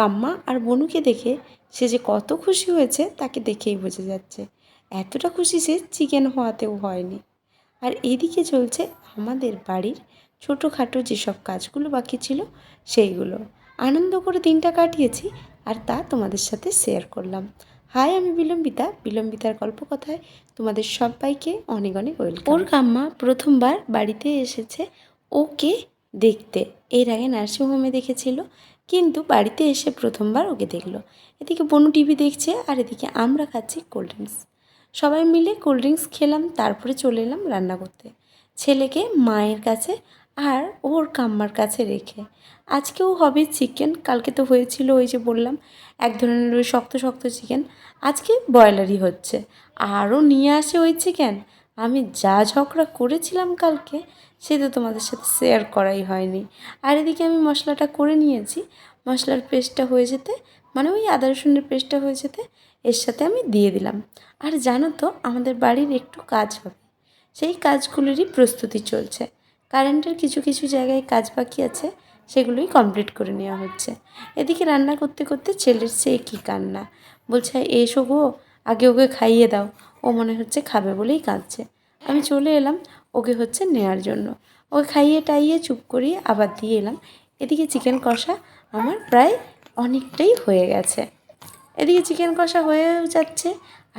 কাম্মা আর বনুকে দেখে সে যে কত খুশি হয়েছে তাকে দেখেই বোঝা যাচ্ছে। এতটা খুশি সে চিকেন হওয়াতেও হয়নি। আর এদিকে চলছে আমাদের বাড়ির ছোটোখাটো যেসব কাজগুলো বাকি ছিল সেইগুলো। আনন্দ করে দিনটা কাটিয়েছি আর তা তোমাদের সাথে শেয়ার করলাম। হাই, আমি বিলম্বিতা। বিলম্বিতার গল্পকথায় তোমাদের সবাইকে অনেক অনেক ওয়েলকাম ওর কাম্মা প্রথমবার বাড়িতে এসেছে ওকে দেখতে। এর আগে নার্সিংহোমে দেখেছিল। কিন্তু বাড়িতে এসে প্রথমবার ওকে দেখল। এদিকে বনু টিভি দেখছে আর এদিকে আমরা খাচ্ছি কোল্ড ড্রিঙ্কস সবাই মিলে কোল্ড ড্রিঙ্কস খেলাম, তারপরে চলে এলাম রান্না করতে। ছেলেকে মায়ের কাছে আর ওর কাম্মার কাছে রেখে। আজকেও হবে চিকেন কালকে তো হয়েছিল ওই যে বললাম, এক ধরনের ওই শক্ত শক্ত চিকেন আজকে ব্রয়লারই হচ্ছে। আরও নিয়ে আসে ওই চিকেন আমি যা ঝগড়া করেছিলাম কালকে সে তো তোমাদের সাথে শেয়ার করাই হয়নি। আর এদিকে আমি মশলাটা করে নিয়েছি। মশলার পেস্টটা হয়ে যেতে মানে ওই আদা রসুনের পেস্টটা হয়ে যেতে, এর সাথে আমি দিয়ে দিলাম। আর জানো তো, আমাদের বাড়ির একটু কাজ হবে। সেই কাজগুলোরই প্রস্তুতি চলছে। কারেন্টের কিছু কিছু জায়গায় কাজ বাকি আছে, সেগুলোই কমপ্লিট করে নেওয়া হচ্ছে। এদিকে রান্না করতে করতে ছেলের সে কী কান্না। বলছে, এসো গো, আগে ওকে খাইয়ে দাও। ও মনে হচ্ছে খাবে বলেই কাঁদছে। আমি চলে এলাম ওকে হচ্ছে নেওয়ার জন্য। ওকে খাইয়ে টাইয়ে চুপ করিয়ে আবার দিয়ে এলাম। এদিকে চিকেন কষা আমার প্রায় অনেকটাই হয়ে গেছে। এদিকে চিকেন কষা হয়েও যাচ্ছে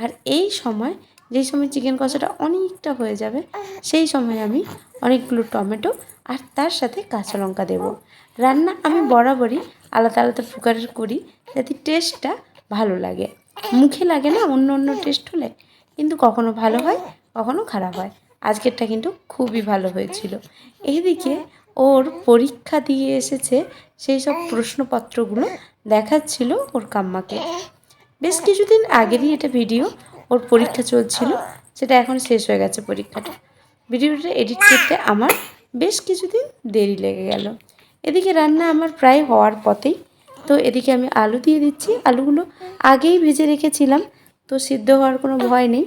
আর এই সময় যেই সময় চিকেন কষাটা অনেকটা হয়ে যাবে, সেই সময় আমি অনেকগুলো টমেটো আর তার সাথে কাঁচা লঙ্কা দেবো। রান্না আমি বরাবরই আলাদা আলাদা প্রকারের করি, যাতে টেস্টটা ভালো লাগে। মুখে লাগে না অন্য অন্য টেস্ট হলে কিন্তু কখনো ভালো হয় কখনো খারাপ হয়। আজকেরটা কিন্তু খুবই ভালো হয়েছিল। এইদিকে ওর পরীক্ষা দিয়ে এসেছে সেই সব প্রশ্নপত্রগুলো দেখাচ্ছিল ওর কাম্মাকে। বেশ কিছুদিন আগেরই এটা ভিডিও ওর পরীক্ষা চলছিল সেটা এখন শেষ হয়ে গেছে পরীক্ষাটা। ভিডিওটা এডিট করতে আমার বেশ কিছুদিন দেরি লেগে গেল। এদিকে রান্না আমার প্রায় হওয়ার পথেই তো এদিকে আমি আলু দিয়ে দিচ্ছি। আলুগুলো আগেই ভেজে রেখেছিলাম তো সিদ্ধ হওয়ার কোনো ভয় নেই।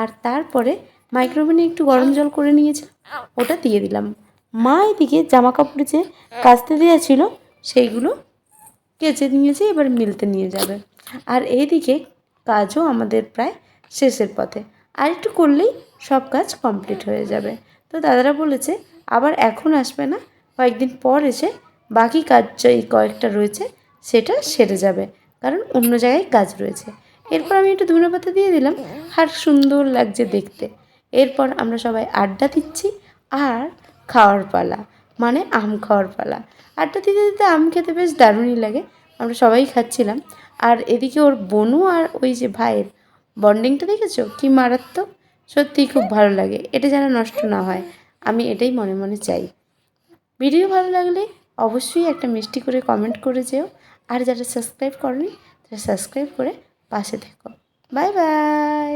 আর তারপরে মাইক্রোওভেনে একটু গরম জল করে নিয়েছিলাম ওটা দিয়ে দিলাম। মা এদিকে জামা কাপড় যে কাচতে দেওয়া ছিল সেইগুলো কেচে নিয়েছে, এবার মিলতে নিয়ে যাবে। আর এইদিকে কাজও আমাদের প্রায় শেষের পথে। আর একটু করলেই সব কাজ কমপ্লিট হয়ে যাবে। তো দাদারা বলেছে, আবার এখন আসবে না, কয়েকদিন পর এসে বাকি কাজ এই কয়েকটা রয়েছে, সেটা সেরে যাবে। কারণ অন্য জায়গায় কাজ রয়েছে। এরপর আমি একটু ধনে পাতা দিয়ে দিলাম। আর সুন্দর লাগছে দেখতে। এরপর আমরা সবাই আড্ডা দিচ্ছি আর খাওয়ার পালা মানে আম খাওয়ার পালা। আড্ডা দিতে দিতে আম খেতে বেশ দারুণই লাগে, আমরা সবাই খাচ্ছিলাম। আর এদিকে ওর বনু আর ওই যে ভাইয়ের বন্ডিংটা দেখেছ? কি মারাত্মক। সত্যিই খুব ভালো লাগে, এটা যেন নষ্ট না হয়। আমি এটাই মনে মনে চাই। ভিডিও ভালো লাগলে অবশ্যই একটা মিষ্টি করে কমেন্ট করে যেও। আর যারা সাবস্ক্রাইব করেনি, তারা সাবস্ক্রাইব করে পাশে থেকো বাই বাই